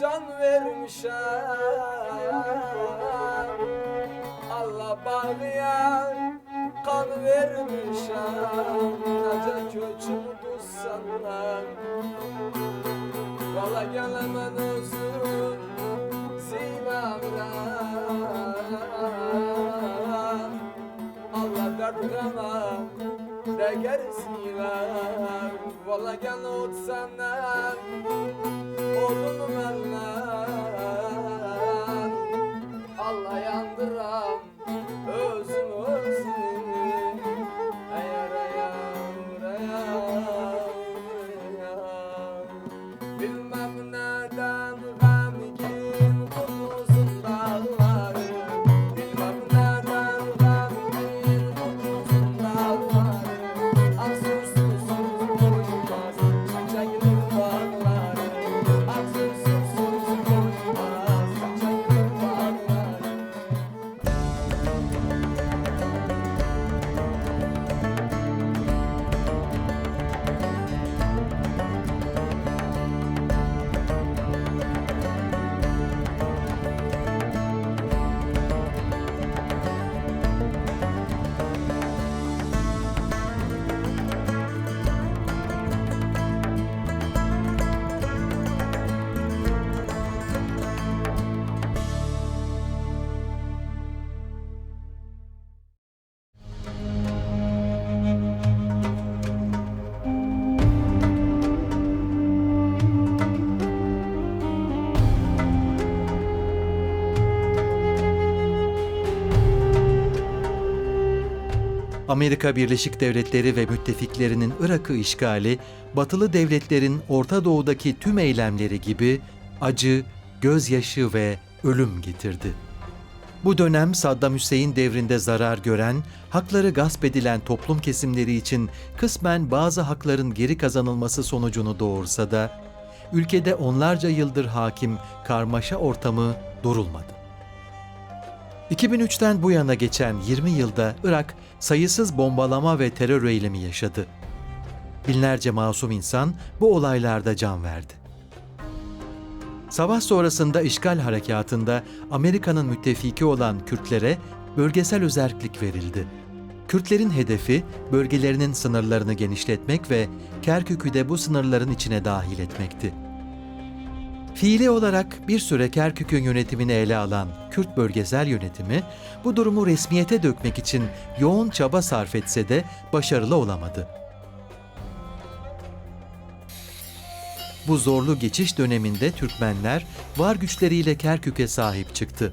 can vermişem. Allah bağlayan kan vermişem. Nece köçüm senden. Valla gelemen özüm Zinamdan Allah derdine de gerisiyle Valla gel ot senden. Oldum benden Allah yandıram özüm özüm Amerika Birleşik Devletleri ve müttefiklerinin Irak'ı işgali, batılı devletlerin Orta Doğu'daki tüm eylemleri gibi acı, gözyaşı ve ölüm getirdi. Bu dönem Saddam Hüseyin devrinde zarar gören, hakları gasp edilen toplum kesimleri için kısmen bazı hakların geri kazanılması sonucunu doğursa da, ülkede onlarca yıldır hakim karmaşa ortamı durulmadı. 2003'ten bu yana geçen 20 yılda Irak sayısız bombalama ve terör eylemi yaşadı. Binlerce masum insan bu olaylarda can verdi. Savaş sonrasında işgal harekatında Amerika'nın müttefiki olan Kürtlere bölgesel özellik verildi. Kürtlerin hedefi bölgelerinin sınırlarını genişletmek ve Kerkük'ü de bu sınırların içine dahil etmekti. Fiili olarak bir süre Kerkük'ün yönetimini ele alan Kürt bölgesel yönetimi bu durumu resmiyete dökmek için yoğun çaba sarf etse de başarılı olamadı. Bu zorlu geçiş döneminde Türkmenler var güçleriyle Kerkük'e sahip çıktı.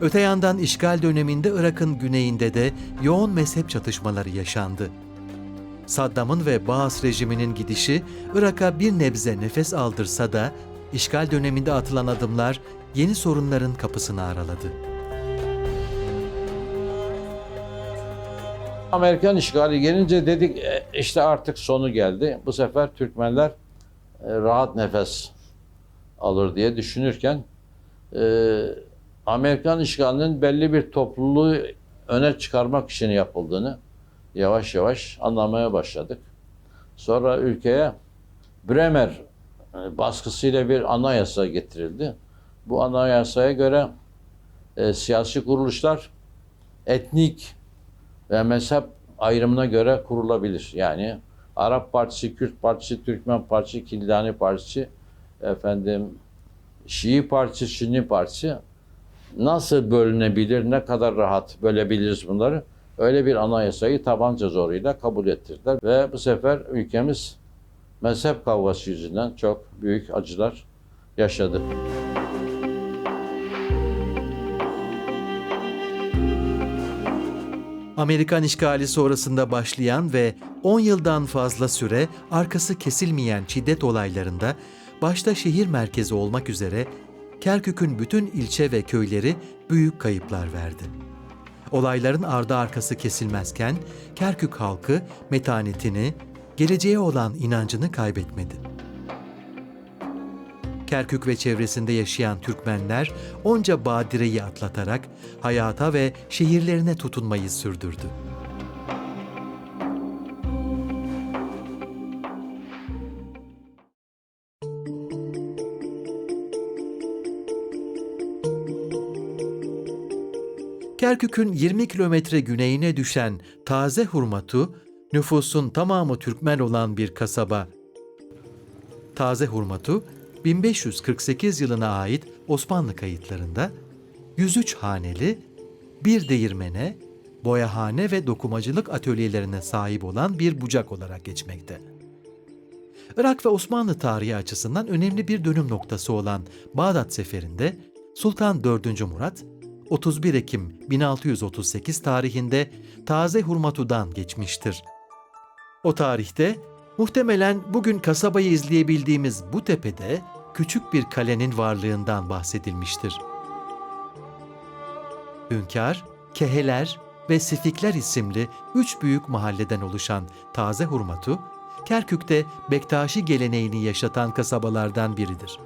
Öte yandan işgal döneminde Irak'ın güneyinde de yoğun mezhep çatışmaları yaşandı. Saddam'ın ve Baas rejiminin gidişi Irak'a bir nebze nefes aldırsa da işgal döneminde atılan adımlar yeni sorunların kapısını araladı. Amerikan işgali gelince dedik "E, işte artık sonu geldi. Bu sefer Türkmenler e, rahat nefes alır diye düşünürken e, Amerikan işgalinin belli bir topluluğu öne çıkarmak için yapıldığını yavaş yavaş anlamaya başladık. Sonra ülkeye Bremer e, baskısıyla bir anayasa getirildi. Bu anayasaya göre e, siyasi kuruluşlar etnik ve mezhep ayrımına göre kurulabilir. Yani Arap Partisi, Kürt Partisi, Türkmen Partisi, Kildani Partisi, efendim Şii Partisi, Sünni Partisi nasıl bölünebilir, ne kadar rahat bölebiliriz bunları? Öyle bir anayasayı tabanca zoruyla kabul ettirdiler ve bu sefer ülkemiz mezhep kavgası yüzünden çok büyük acılar yaşadı. Amerikan işgali sonrasında başlayan ve 10 yıldan fazla süre arkası kesilmeyen şiddet olaylarında başta şehir merkezi olmak üzere Kerkük'ün bütün ilçe ve köyleri büyük kayıplar verdi. Olayların ardı arkası kesilmezken Kerkük halkı metanetini, geleceğe olan inancını kaybetmedi. Kerkük ve çevresinde yaşayan Türkmenler onca badireyi atlatarak hayata ve şehirlerine tutunmayı sürdürdü. Kerkük'ün 20 kilometre güneyine düşen Taze Hurmatu, nüfusun tamamı Türkmen olan bir kasaba. Taze Hurmatu, 1548 yılına ait Osmanlı kayıtlarında 103 haneli, bir değirmene, boyahane ve dokumacılık atölyelerine sahip olan bir bucak olarak geçmekte. Irak ve Osmanlı tarihi açısından önemli bir dönüm noktası olan Bağdat Seferi'nde Sultan 4. Murat 31 Ekim 1638 tarihinde Taze Hurmatu'dan geçmiştir. O tarihte muhtemelen bugün kasabayı izleyebildiğimiz bu tepede küçük bir kalenin varlığından bahsedilmiştir. Hünkar, Keheler ve Sifikler isimli üç büyük mahalleden oluşan Taze Hurmatu, Kerkük'te Bektaşi geleneğini yaşatan kasabalardan biridir.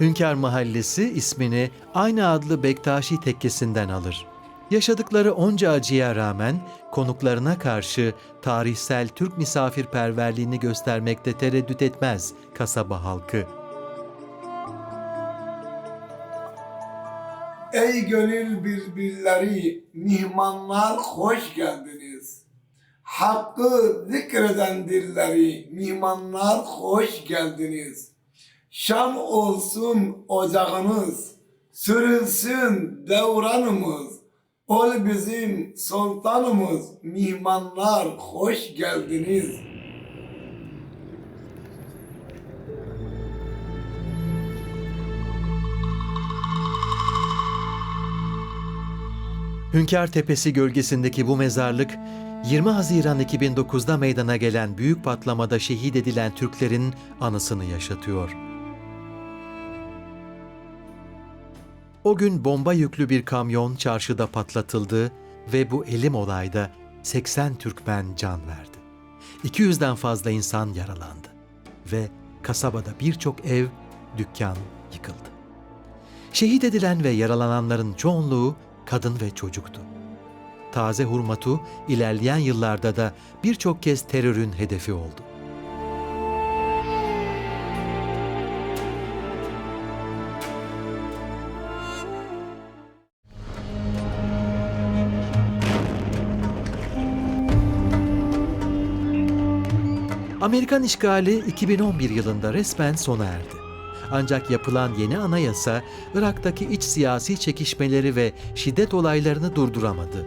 Hünkar Mahallesi ismini aynı adlı Bektaşi tekkesinden alır. Yaşadıkları onca acıya rağmen konuklarına karşı tarihsel Türk misafirperverliğini göstermekte tereddüt etmez kasaba halkı. Ey gönül birbirleri, mihmanlar hoş geldiniz. Hakkı zikreden dilleri, mihmanlar hoş geldiniz. Şam olsun ocağınız, sürülsün devranımız. Ol bizim sultanımız, mihmanlar hoş geldiniz. Hünkar Tepesi gölgesindeki bu mezarlık 20 Haziran 2009'da meydana gelen büyük patlamada şehit edilen Türklerin anısını yaşatıyor. O gün bomba yüklü bir kamyon çarşıda patlatıldı ve bu elim olayda 80 Türkmen can verdi. 200'den fazla insan yaralandı ve kasabada birçok ev, dükkan yıkıldı. Şehit edilen ve yaralananların çoğunluğu kadın ve çocuktu. Taze Hurmatu ilerleyen yıllarda da birçok kez terörün hedefi oldu. Amerikan işgali 2011 yılında resmen sona erdi. Ancak yapılan yeni anayasa Irak'taki iç siyasi çekişmeleri ve şiddet olaylarını durduramadı.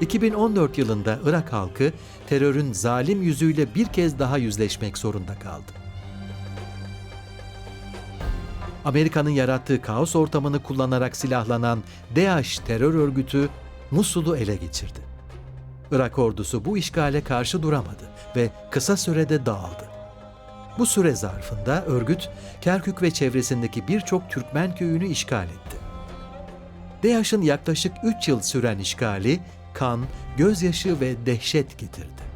2014 yılında Irak halkı terörün zalim yüzüyle bir kez daha yüzleşmek zorunda kaldı. Amerika'nın yarattığı kaos ortamını kullanarak silahlanan DAEŞ terör örgütü Musul'u ele geçirdi. Irak ordusu bu işgale karşı duramadı ve kısa sürede dağıldı. Bu süre zarfında örgüt Kerkük ve çevresindeki birçok Türkmen köyünü işgal etti. DAEŞ'in yaklaşık 3 yıl süren işgali kan, gözyaşı ve dehşet getirdi.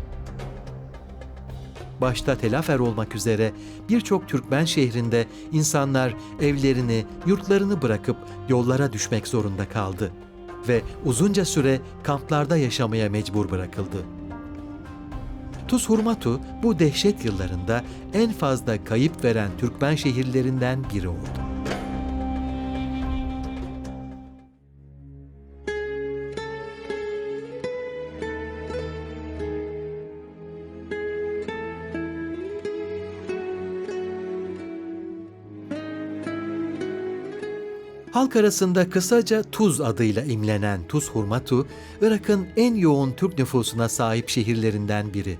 Başta Telafer olmak üzere birçok Türkmen şehrinde insanlar evlerini, yurtlarını bırakıp yollara düşmek zorunda kaldı ve uzunca süre kamplarda yaşamaya mecbur bırakıldı. Tuz Hurmatu bu dehşet yıllarında en fazla kayıp veren Türkmen şehirlerinden biri oldu. Halk arasında kısaca Tuz adıyla imlenen Tuz Hurmatu, Irak'ın en yoğun Türk nüfusuna sahip şehirlerinden biri.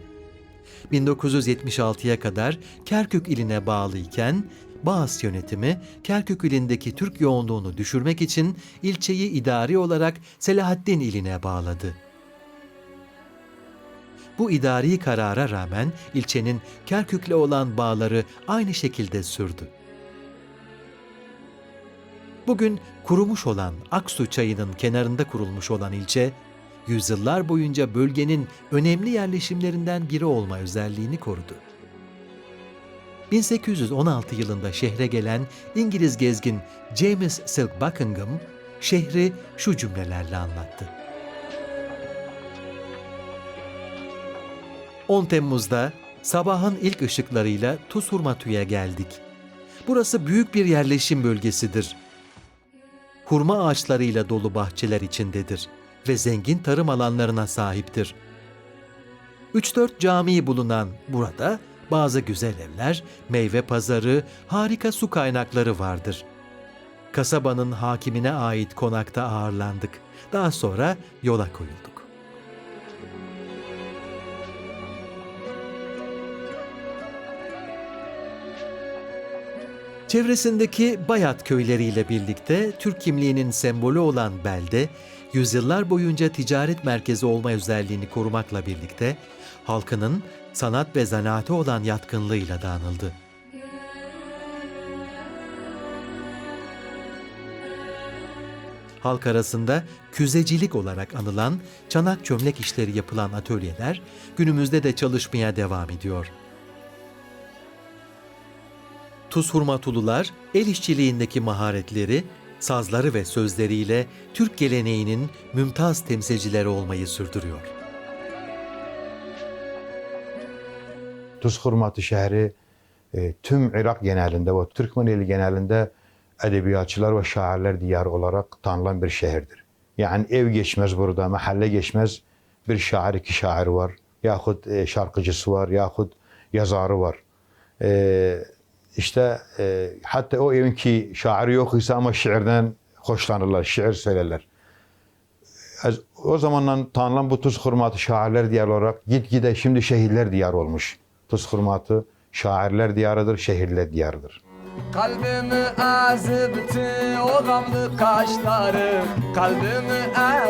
1976'ya kadar Kerkük iline bağlı iken Bağız yönetimi Kerkük ilindeki Türk yoğunluğunu düşürmek için ilçeyi idari olarak Selahaddin iline bağladı. Bu idari karara rağmen ilçenin Kerkük'le olan bağları aynı şekilde sürdü. Bugün kurumuş olan Aksu çayının kenarında kurulmuş olan ilçe, yüzyıllar boyunca bölgenin önemli yerleşimlerinden biri olma özelliğini korudu. 1816 yılında şehre gelen İngiliz gezgin James Silk Buckingham, şehri şu cümlelerle anlattı. 10 Temmuz'da sabahın ilk ışıklarıyla Tusurmatu'ya geldik. Burası büyük bir yerleşim bölgesidir. Hurma ağaçlarıyla dolu bahçeler içindedir ve zengin tarım alanlarına sahiptir. 3-4 camii bulunan burada bazı güzel evler, meyve pazarı, harika su kaynakları vardır. Kasabanın hakimine ait konakta ağırlandık. Daha sonra yola koyulduk. Çevresindeki Bayat köyleriyle birlikte Türk kimliğinin sembolü olan belde, yüzyıllar boyunca ticaret merkezi olma özelliğini korumakla birlikte halkının sanat ve zanaate olan yatkınlığıyla da anıldı. Halk arasında küzecilik olarak anılan çanak çömlek işleri yapılan atölyeler günümüzde de çalışmaya devam ediyor. Tuz Hurmatulular el işçiliğindeki maharetleri, sazları ve sözleriyle Türk geleneğinin mümtaz temsilcileri olmayı sürdürüyor. Tuz Hurmatı şehri e, tüm Irak genelinde ve Türkmeneli genelinde edebiyatçılar ve şairler diyarı olarak tanınan bir şehirdir. Yani ev geçmez burada, mahalle geçmez. Bir şair, iki şair var. Yahut e, şarkıcısı var, yahut yazarı var. İşte e, hatta o evin ki şairi yok ise ama şiirden hoşlanırlar, şiir söylerler. Az- O zamandan tanınan bu Tuz Hurmatı şairler diyarı olarak gitgide şimdi şehirler diyarı olmuş. Tuz Hurmatı şairler diyarıdır, şehirler diyarıdır. Kalbimi ezibti o gamlı kaşları Kalbimi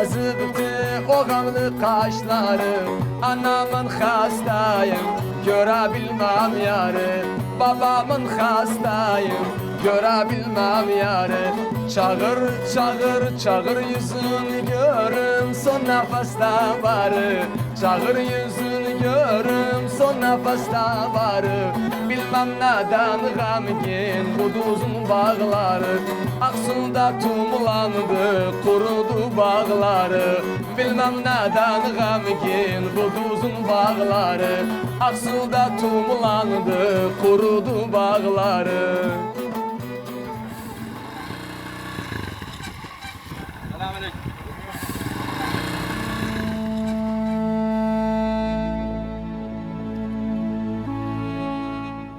ezibti o gamlı kaşları Anamın hastayım görebilmem yarı Babamın hastayım görebilmem yarı Çağır çağır çağır yüzünü görüm son nefeste varı. Çağır yüzünü görüm son nefeste varı. Bilmem neden gamgin bu duzun bağları. Aksu'da tumulandı kurudu bağları. Bilmem neden gamgin bu duzun bağları. Aksu'da tumulandı kurudu bağları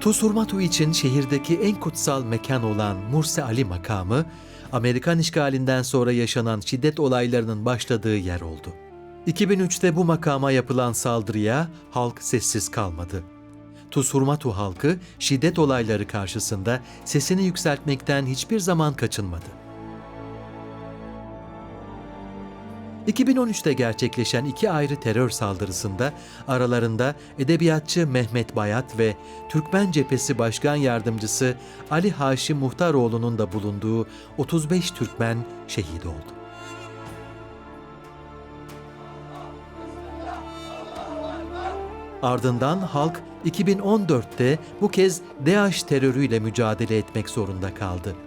Tuz Hurmatu için şehirdeki en kutsal mekan olan Murse Ali makamı, Amerikan işgalinden sonra yaşanan şiddet olaylarının başladığı yer oldu. 2003'te bu makama yapılan saldırıya halk sessiz kalmadı. Tuz Hurmatu halkı şiddet olayları karşısında sesini yükseltmekten hiçbir zaman kaçınmadı. 2013'te gerçekleşen iki ayrı terör saldırısında aralarında edebiyatçı Mehmet Bayat ve Türkmen Cephesi Başkan Yardımcısı Ali Haşim Muhtaroğlu'nun da bulunduğu 35 Türkmen şehit oldu. Ardından halk 2014'te bu kez DAEŞ terörüyle mücadele etmek zorunda kaldı.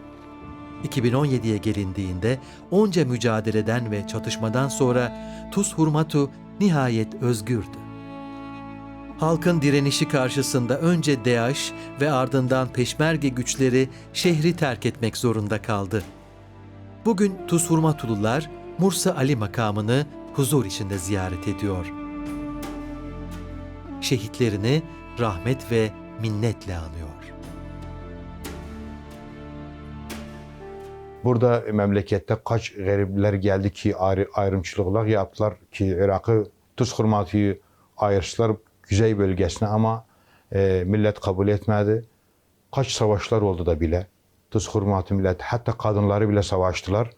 2017'ye gelindiğinde onca mücadeleden ve çatışmadan sonra Tuz Hurmatu nihayet özgürdü. Halkın direnişi karşısında önce DAEŞ ve ardından Peşmerge güçleri şehri terk etmek zorunda kaldı. Bugün Tuz Hurmatulular Mursa Ali makamını huzur içinde ziyaret ediyor. Şehitlerini rahmet ve minnetle anıyor. Burada memlekette kaç garipler geldi ki ayrı, ayrımçılıklar yaptılar ki Irak'ı Tuz Hurmatı'yı ayırmışlar Güzey bölgesine ama e, millet kabul etmedi. Kaç savaşlar oldu da bile. Tuz Hurmatı milleti hatta kadınları bile savaştılar.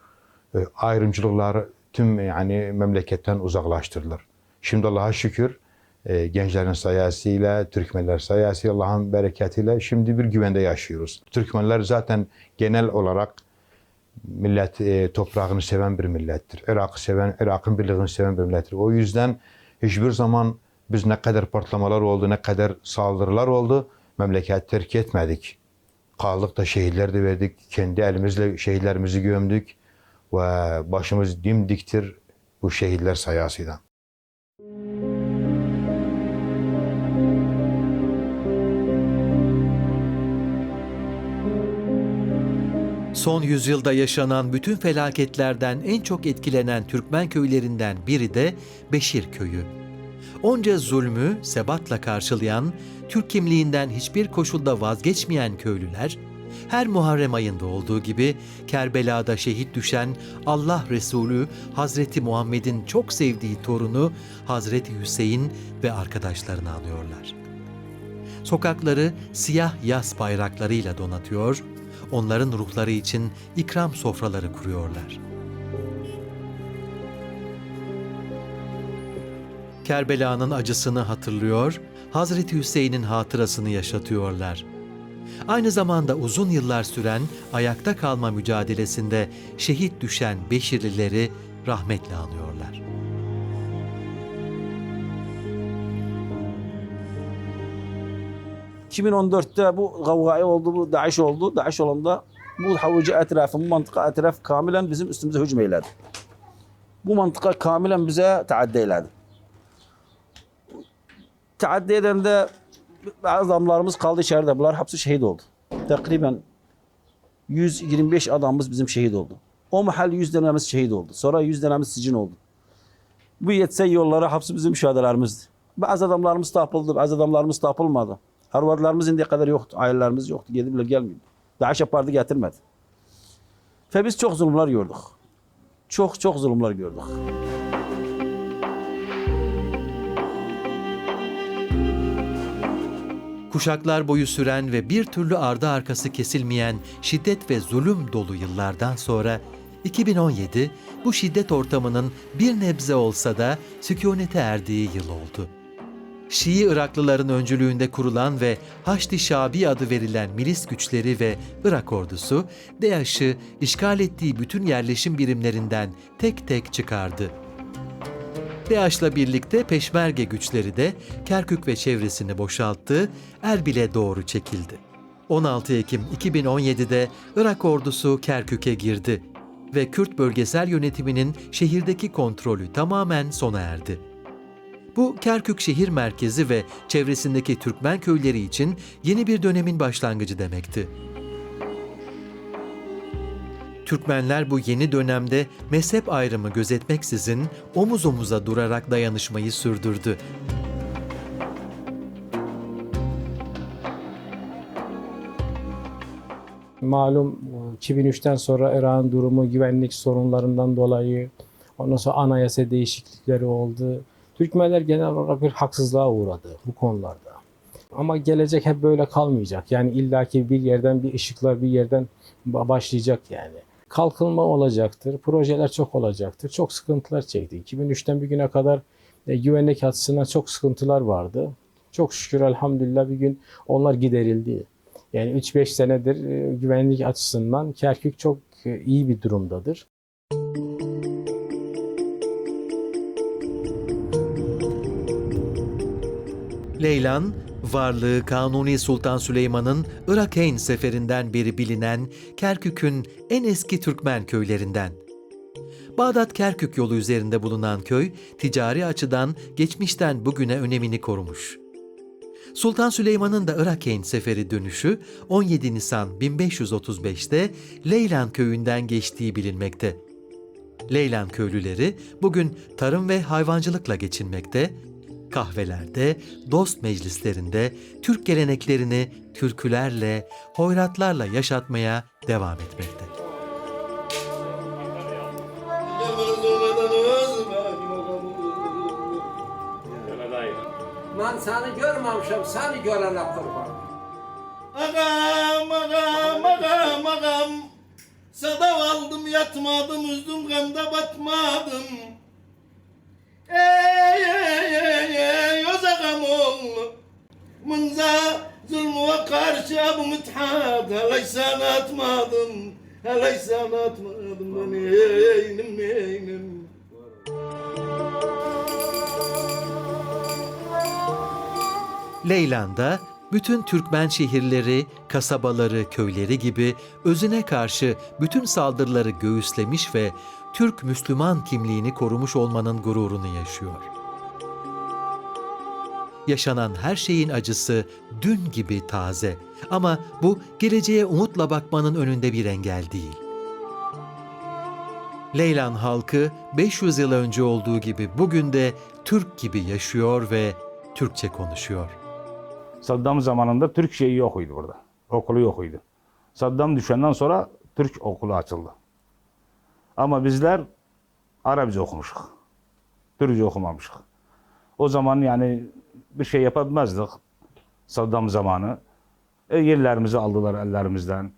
E, ayrımcılıkları tüm yani memleketten uzaklaştırdılar. Şimdi Allah'a şükür e, gençlerin sayesinde, Türkmenler sayesinde, Allah'ın bereketiyle şimdi bir güvende yaşıyoruz. Türkmenler zaten genel olarak millet e, toprağını seven bir millettir. Irak'ı seven, Irak'ın birliğini seven bir millettir. O yüzden hiçbir zaman biz ne kadar patlamalar oldu, ne kadar saldırılar oldu, memleket terk etmedik. Kaldık da şehitler de verdik. Kendi elimizle şehitlerimizi gömdük ve başımız dimdiktir bu şehitler sayesinde. Son yüzyılda yaşanan bütün felaketlerden en çok etkilenen Türkmen köylerinden biri de Beşir köyü. Onca zulmü sebatla karşılayan, Türk kimliğinden hiçbir koşulda vazgeçmeyen köylüler, her Muharrem ayında olduğu gibi Kerbela'da şehit düşen Allah Resulü Hazreti Muhammed'in çok sevdiği torunu Hazreti Hüseyin ve arkadaşlarını alıyorlar. Sokakları siyah yas bayraklarıyla donatıyor, onların ruhları için ikram sofraları kuruyorlar. Kerbela'nın acısını hatırlıyor, Hazreti Hüseyin'in hatırasını yaşatıyorlar. Aynı zamanda uzun yıllar süren ayakta kalma mücadelesinde şehit düşen Beşirlileri rahmetle anıyorlar. ...2014'te bu kavgayı oldu, bu Daesh oldu. Daesh olanda bu havucu etrafı, bu mantıka etraf kamilen bizim üstümüze hücum eyledi. Bu mantıka kamilen bize taaddi eyledi. Taaddi eden de bazı adamlarımız kaldı içeride. Bunlar hepsi şehit oldu. Takriben 125 adamımız bizim şehit oldu. O mahal 100 denemiz şehit oldu. Sonra 100 denemiz sicin oldu. Bu yetse yollara hepsi bizim şehadelerimizdi. Bazı adamlarımız tapıldı, bazı adamlarımız tapılmadı. Harvardlarımız indiye kadar yoktu, ailelerimiz yoktu. Gelip gelmiyordu. Daesh yapardı getirmedi. Ve biz çok zulümler gördük. Çok çok zulümler gördük. Kuşaklar boyu süren ve bir türlü ardı arkası kesilmeyen şiddet ve zulüm dolu yıllardan sonra 2017 bu şiddet ortamının bir nebze olsa da sükunete erdiği yıl oldu. Şii Iraklıların öncülüğünde kurulan ve Haçlı Şabi adı verilen milis güçleri ve Irak ordusu, DAEŞ'ı işgal ettiği bütün yerleşim birimlerinden tek tek çıkardı. DAEŞ'la birlikte peşmerge güçleri de Kerkük ve çevresini boşalttı, Erbil'e doğru çekildi. 16 Ekim 2017'de Irak ordusu Kerkük'e girdi ve Kürt bölgesel yönetiminin şehirdeki kontrolü tamamen sona erdi. Bu Kerkük şehir merkezi ve çevresindeki Türkmen köyleri için yeni bir dönemin başlangıcı demekti. Türkmenler bu yeni dönemde mezhep ayrımı gözetmeksizin omuz omuza durarak dayanışmayı sürdürdü. Malum 2003'ten sonra Irak'ın durumu güvenlik sorunlarından dolayı ondan sonra anayasa değişiklikleri oldu. Türkmenler genel olarak bir haksızlığa uğradı bu konularda. Ama gelecek hep böyle kalmayacak. Yani illaki bir yerden bir ışıklar bir yerden ba- başlayacak yani. Kalkınma olacaktır, projeler çok olacaktır. Çok sıkıntılar çekti. 2003'ten bugüne kadar e, güvenlik açısından çok sıkıntılar vardı. Çok şükür elhamdülillah bir gün onlar giderildi. Yani 3-5 senedir e, güvenlik açısından Kerkük çok e, iyi bir durumdadır. Leylan, varlığı Kanuni Sultan Süleyman'ın Irak-Eyn seferinden beri bilinen Kerkük'ün en eski Türkmen köylerinden. Bağdat-Kerkük yolu üzerinde bulunan köy, ticari açıdan geçmişten bugüne önemini korumuş. Sultan Süleyman'ın da Irak-Eyn seferi dönüşü 17 Nisan 1535'te Leylan köyünden geçtiği bilinmekte. Leylan köylüleri bugün tarım ve hayvancılıkla geçinmekte, kahvelerde, dost meclislerinde Türk geleneklerini türkülerle, hoyratlarla yaşatmaya devam etmekte. Ben seni görmemişim, seni görene kurban. Ağam ağam ağam ağam Sadav aldım yatmadım üzdüm gamda batmadım Mınza zulmüne karşı bu müthad Helay sana atmadım. Helay sana atmadım. Ben eynim eynim Leylan'da bütün Türkmen şehirleri, kasabaları, köyleri gibi özüne karşı bütün saldırıları göğüslemiş ve Türk Müslüman kimliğini korumuş olmanın gururunu yaşıyor. Yaşanan her şeyin acısı dün gibi taze. Ama bu geleceğe umutla bakmanın önünde bir engel değil. Leylan halkı 500 yıl önce olduğu gibi bugün de Türk gibi yaşıyor ve Türkçe konuşuyor. Saddam zamanında Türk şeyi yok idi burada. Okulu yok idi. Saddam düşenden sonra Türk okulu açıldı. Ama bizler Arapça okumuşuk. Türkçe okumamışık. O zaman yani bir şey yapabilmezdik. Saddam zamanı. E, yerlerimizi aldılar ellerimizden.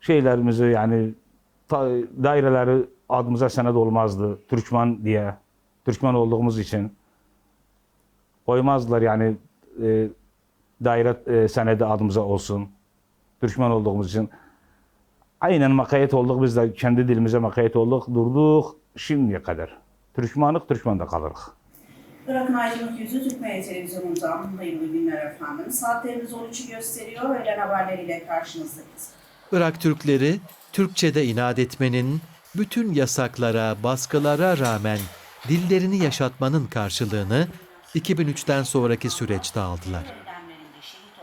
Şeylerimizi yani ta- daireleri adımıza senet olmazdı. Türkmen diye. Türkmen olduğumuz için. Koymazdılar yani e, daire e, senedi adımıza olsun. Türkmen olduğumuz için. Aynen makayet olduk biz de kendi dilimize makayet olduk. Durduk şimdiye kadar. Türkmanlık Türkmen'de kalırız. Irak'ın aydınlık yüzü Türk Medya Televizyonu'ndan hayırlı günler efendim. Saatlerimiz 13'ü gösteriyor. Öğlen haberleriyle karşınızdayız. Irak Türkleri Türkçe'de inat etmenin, bütün yasaklara, baskılara rağmen dillerini yaşatmanın karşılığını 2003'ten sonraki süreçte aldılar.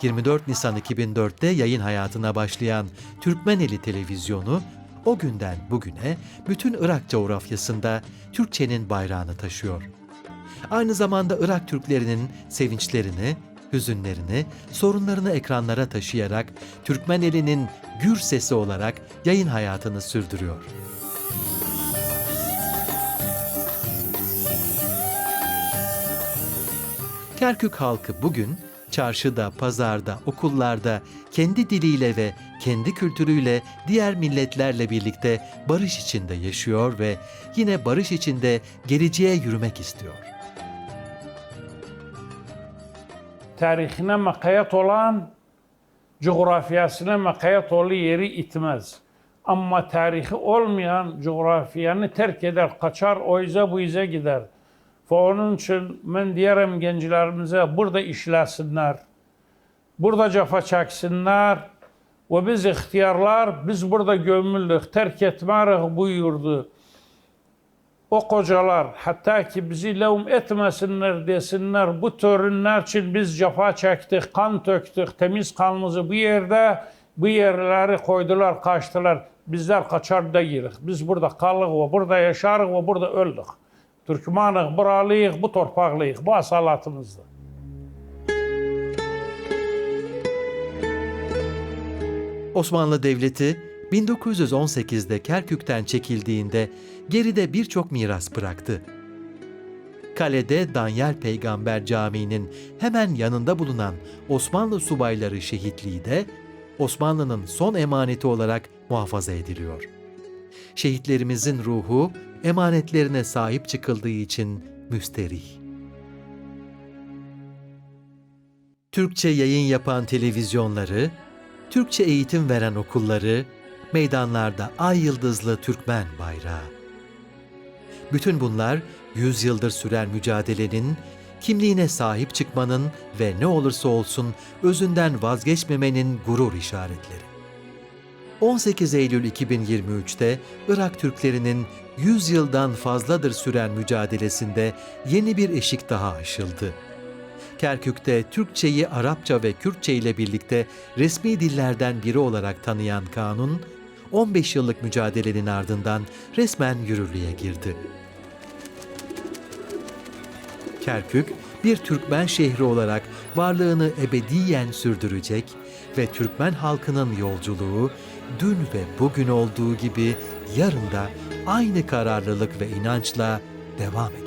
24 Nisan 2004'te yayın hayatına başlayan Türkmeneli Televizyonu o günden bugüne bütün Irak coğrafyasında Türkçenin bayrağını taşıyor. Aynı zamanda Irak Türklerinin sevinçlerini, hüzünlerini, sorunlarını ekranlara taşıyarak Türkmeneli'nin gür sesi olarak yayın hayatını sürdürüyor. Kerkük halkı bugün çarşıda, pazarda, okullarda kendi diliyle ve kendi kültürüyle diğer milletlerle birlikte barış içinde yaşıyor ve yine barış içinde geleceğe yürümek istiyor. Tarihine makayet olan, coğrafyasına makayet olduğu yeri itmez. Ama tarihi olmayan coğrafyanı terk eder, kaçar, o yüze bu yüze gider. Ve onun için ben diyelim gençlerimize burada işlesinler, burada cefa çeksinler ve biz ihtiyarlar, biz burada gömüldük, terk etmerik bu yurdu. O kocalar hatta ki bizi levm etmesinler desinler bu törünler için biz cefa çektik, kan töktük, temiz kanımızı bu yerde bu yerleri koydular, kaçtılar. Bizler kaçar değiliz. Biz burada kalırız ve burada yaşarız ve burada öldük. Türkmanız, buralıyız, bu torpaklıyız, bu asalatımızda. Osmanlı Devleti 1918'de Kerkük'ten çekildiğinde geride birçok miras bıraktı. Kalede Danyal Peygamber Camii'nin hemen yanında bulunan Osmanlı subayları şehitliği de Osmanlı'nın son emaneti olarak muhafaza ediliyor. Şehitlerimizin ruhu emanetlerine sahip çıkıldığı için müsterih. Türkçe yayın yapan televizyonları, Türkçe eğitim veren okulları, meydanlarda ay yıldızlı Türkmen bayrağı. Bütün bunlar yüzyıldır süren mücadelenin, kimliğine sahip çıkmanın ve ne olursa olsun özünden vazgeçmemenin gurur işaretleri. 18 Eylül 2023'te Irak Türklerinin 100 yıldan fazladır süren mücadelesinde yeni bir eşik daha aşıldı. Kerkük'te Türkçeyi Arapça ve Kürtçe ile birlikte resmi dillerden biri olarak tanıyan kanun, 15 yıllık mücadelenin ardından resmen yürürlüğe girdi. Kerkük, bir Türkmen şehri olarak varlığını ebediyen sürdürecek ve Türkmen halkının yolculuğu dün ve bugün olduğu gibi yarın da aynı kararlılık ve inançla devam edecek.